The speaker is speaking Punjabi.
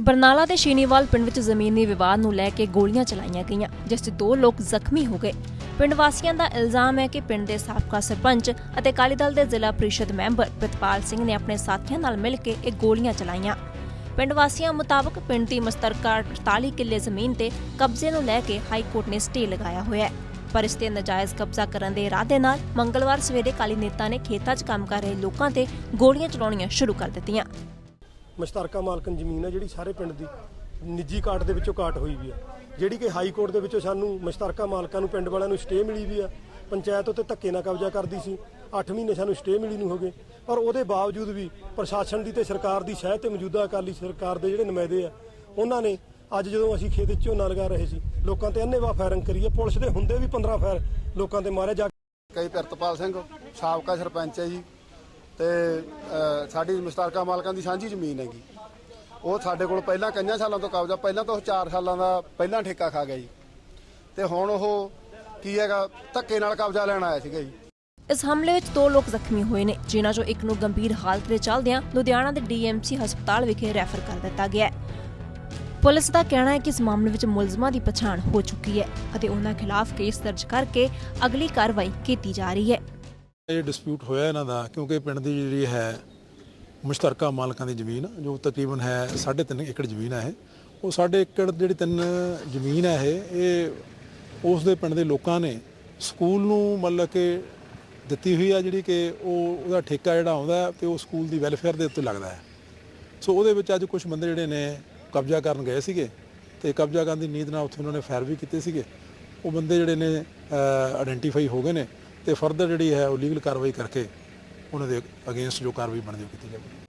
ਬਰਨਾਲਾ ਦੇ ਸ਼ੀਨੀਵਾਲ ਪਿੰਡ ਵਿੱਚ ਜ਼ਮੀਨੀ ਵਿਵਾਦ ਨੂੰ ਲੈ ਕੇ ਗੋਲੀਆਂ ਚਲਾਈਆਂ ਗਈਆਂ, ਜਿਸ 'ਚ ਦੋ ਲੋਕ ਜ਼ਖਮੀ ਹੋ ਗਏ। ਪਿੰਡ ਵਾਸੀਆਂ ਦਾ ਇਲਜ਼ਾਮ ਹੈ ਕਿ ਪਿੰਡ ਦੇ ਸਾਬਕਾ ਸਰਪੰਚ ਅਤੇ ਅਕਾਲੀ ਦਲ ਦੇ ਜ਼ਿਲ੍ਹਾ ਪ੍ਰੀਸ਼ਦ ਮੈਂਬਰ ਪ੍ਰਿਤਪਾਲ ਸਿੰਘ ਨੇ ਆਪਣੇ ਸਾਥੀਆਂ ਨਾਲ ਮਿਲ ਕੇ ਇਹ ਗੋਲੀਆਂ ਚਲਾਈਆਂ। ਪਿੰਡ ਵਾਸੀਆਂ ਮੁਤਾਬਕ ਪਿੰਡ ਦੀ ਮਸਤਰਕਾ 48 ਕਿੱਲੇ ਜ਼ਮੀਨ ਤੇ ਕਬਜ਼ੇ ਨੂੰ ਲੈ ਕੇ ਹਾਈ ਕੋਰਟ ਨੇ ਸਟੇ ਲਗਾਇਆ ਹੋਇਆ ਹੈ। ਪਰ ਇਸ ਤੇ ਨਜਾਇਜ਼ ਕਬਜ਼ਾ ਕਰਨ ਦੇ ਇਰਾਦੇ ਨਾਲ ਮੰਗਲਵਾਰ ਸਵੇਰੇ ਕਾਲੀ ਨੇਤਾ ਨੇ ਖੇਤਾਂ 'ਚ ਕੰਮ ਕਰ ਰਹੇ ਲੋਕਾਂ ਤੇ ਗੋਲੀਆਂ ਚਲਾਉਣੀਆਂ ਸ਼ੁਰੂ ਕਰ ਦਿੱਤੀਆਂ। ਮਸ਼ਤਰਕਾ ਮਾਲਕਨ ਜ਼ਮੀਨ ਹੈ ਜਿਹੜੀ ਸਾਰੇ ਪਿੰਡ ਦੀ ਨਿੱਜੀ ਕਾਟ ਦੇ ਵਿੱਚੋਂ ਕਾਟ ਹੋਈ ਵੀ ਆ ਜਿਹੜੀ ਕਿ ਹਾਈ ਕੋਰਟ ਦੇ ਵਿੱਚੋਂ ਸਾਨੂੰ ਮਸ਼ਤਰਕਾ ਮਾਲਕਾਂ ਨੂੰ, ਪਿੰਡ ਵਾਲਿਆਂ ਨੂੰ ਸਟੇ ਮਿਲੀ ਵੀ ਆ ਪੰਚਾਇਤ ਉੱਤੇ ਧੱਕੇ ਨਾਲ ਕਬਜ਼ਾ ਕਰਦੀ ਸੀ। 8 ਮਹੀਨੇ ਸਾਨੂੰ ਸਟੇ ਮਿਲੀ ਨੂੰ ਹੋ ਗਏ। ਪਰ ਉਹਦੇ ਬਾਵਜੂਦ ਵੀ ਪ੍ਰਸ਼ਾਸਨ ਦੀ ਤੇ ਸਰਕਾਰ ਦੀ ਸ਼ਹਿ ਤੇ ਮੌਜੂਦਾ ਅਕਾਲੀ ਸਰਕਾਰ ਦੇ ਜਿਹੜੇ ਨੁਮਾਇੰਦੇ ਆ, ਉਹਨਾਂ ਨੇ ਅੱਜ ਜਦੋਂ ਅਸੀਂ ਖੇਤ ਝੋਨਾ ਲਗਾ ਰਹੇ ਸੀ, ਲੋਕਾਂ ਤੇ ਅੰਨੇਵਾਹ ਫਾਇਰਿੰਗ ਕਰੀ ਹੈ। ਪੁਲਿਸ ਦੇ ਹੁੰਦੇ ਵੀ 15 ਫਾਇਰ ਲੋਕਾਂ ਤੇ ਮਾਰੇ ਜਾ ਕਈ ਪ੍ਰਿਤਪਾਲ ਸਿੰਘ, ਸਾਬਕਾ ਸਰਪੰਚ ਹੈ ਜੀ। ਤੇ ਅ, ਸਾਡੀ ਮੁਸ਼ਤਰਕਾ ਮਾਲਕਾਂ ਦੀ ਸਾਂਝੀ ਜ਼ਮੀਨ ਹੈਗੀ। ਉਹ ਸਾਡੇ ਕੋਲ ਪਹਿਲਾਂ ਕਈਆਂ ਸਾਲਾਂ ਤੋਂ ਕਬਜ਼ਾ ਪਹਿਲਾਂ ਤਾਂ ਉਹ 4 ਸਾਲਾਂ ਦਾ ਪਹਿਲਾਂ ਠੇਕਾ ਖਾ ਗਿਆ ਜੀ। ਤੇ ਹੁਣ ਉਹ ਕੀ ਹੈਗਾ ਧੱਕੇ ਨਾਲ ਕਬਜ਼ਾ ਲੈਣ ਆਇਆ ਸੀਗਾ ਜੀ। ਇਸ ਹਮਲੇ ਵਿੱਚ ਦੋ ਲੋਕ ਜ਼ਖਮੀ ਹੋਏ ਨੇ ਜਿਨ੍ਹਾਂ ਚੋਂ ਇੱਕ ਨੂੰ ਗੰਭੀਰ ਹਾਲਤ ਦੇ ਚੱਲਦਿਆਂ ਲੁਧਿਆਣਾ ਦੇ ਡੀਐਮਸੀ ਹਸਪਤਾਲ ਵਿਖੇ ਰੈਫਰ ਕਰ ਦਿੱਤਾ ਗਿਆ ਹੈ। ਪੁਲਿਸ ਦਾ ਕਹਿਣਾ ਹੈ ਕਿ ਇਸ ਮਾਮਲੇ ਵਿੱਚ ਮੁਲਜ਼ਮਾਂ ਦੀ ਪਛਾਣ ਹੋ ਚੁੱਕੀ ਹੈ ਅਤੇ ਉਹਨਾਂ ਖਿਲਾਫ ਕੇਸ ਦਰਜ ਕਰਕੇ ਅਗਲੀ ਕਾਰਵਾਈ ਕੀਤੀ ਜਾ ਰਹੀ ਹੈ। ਇਹ ਡਿਸਪਿਊਟ ਹੋਇਆ ਇਹਨਾਂ ਦਾ, ਕਿਉਂਕਿ ਪਿੰਡ ਦੀ ਜਿਹੜੀ ਹੈ ਮੁਸ਼ਤਰਕਾ ਮਾਲਕਾਂ ਦੀ ਜ਼ਮੀਨ, ਜੋ ਤਕਰੀਬਨ ਹੈ 3.5 ਏਕੜ ਜ਼ਮੀਨ ਹੈ ਇਹ। ਉਹ ਸਾਡੇ ਏਕੜ ਜਿਹੜੀ ਤਿੰਨ ਜ਼ਮੀਨ ਹੈ ਇਹ ਉਸ ਦੇ ਪਿੰਡ ਦੇ ਲੋਕਾਂ ਨੇ ਸਕੂਲ ਨੂੰ ਮਤਲਬ ਕਿ ਦਿੱਤੀ ਹੋਈ ਆ ਜਿਹੜੀ ਕਿ ਉਹ, ਉਹਦਾ ਠੇਕਾ ਜਿਹੜਾ ਆਉਂਦਾ ਹੈ ਤੇ ਉਹ ਸਕੂਲ ਦੀ ਵੈਲਫੇਅਰ ਦੇ ਉੱਤੇ ਲੱਗਦਾ ਹੈ। ਸੋ ਉਹਦੇ ਵਿੱਚ ਅੱਜ ਕੁਝ ਬੰਦੇ ਜਿਹੜੇ ਨੇ ਕਬਜ਼ਾ ਕਰਨ ਗਏ ਸੀਗੇ ਤੇ ਕਬਜ਼ਾ ਕਰਨ ਦੀ ਨੀਂਦ ਨਾਲ ਉੱਥੇ ਉਹਨਾਂ ਨੇ ਫਾਇਰ ਵੀ ਕੀਤੇ ਸੀਗੇ। ਉਹ ਬੰਦੇ ਜਿਹੜੇ ਨੇ ਆਇਡੈਂਟੀਫਾਈ ਹੋ ਗਏ ਨੇ। ਤੇ ਫਰਦਰ ਜਿਹੜੀ ਹੈ ਉਹ ਲੀਗਲ ਕਾਰਵਾਈ ਕਰਕੇ ਉਹਨਾਂ ਦੇ ਅਗੇਂਸਟ ਜੋ ਕਾਰਵਾਈ ਬਣਦੀ ਉਹ ਕੀਤੀ ਜਾਵੇਗੀ।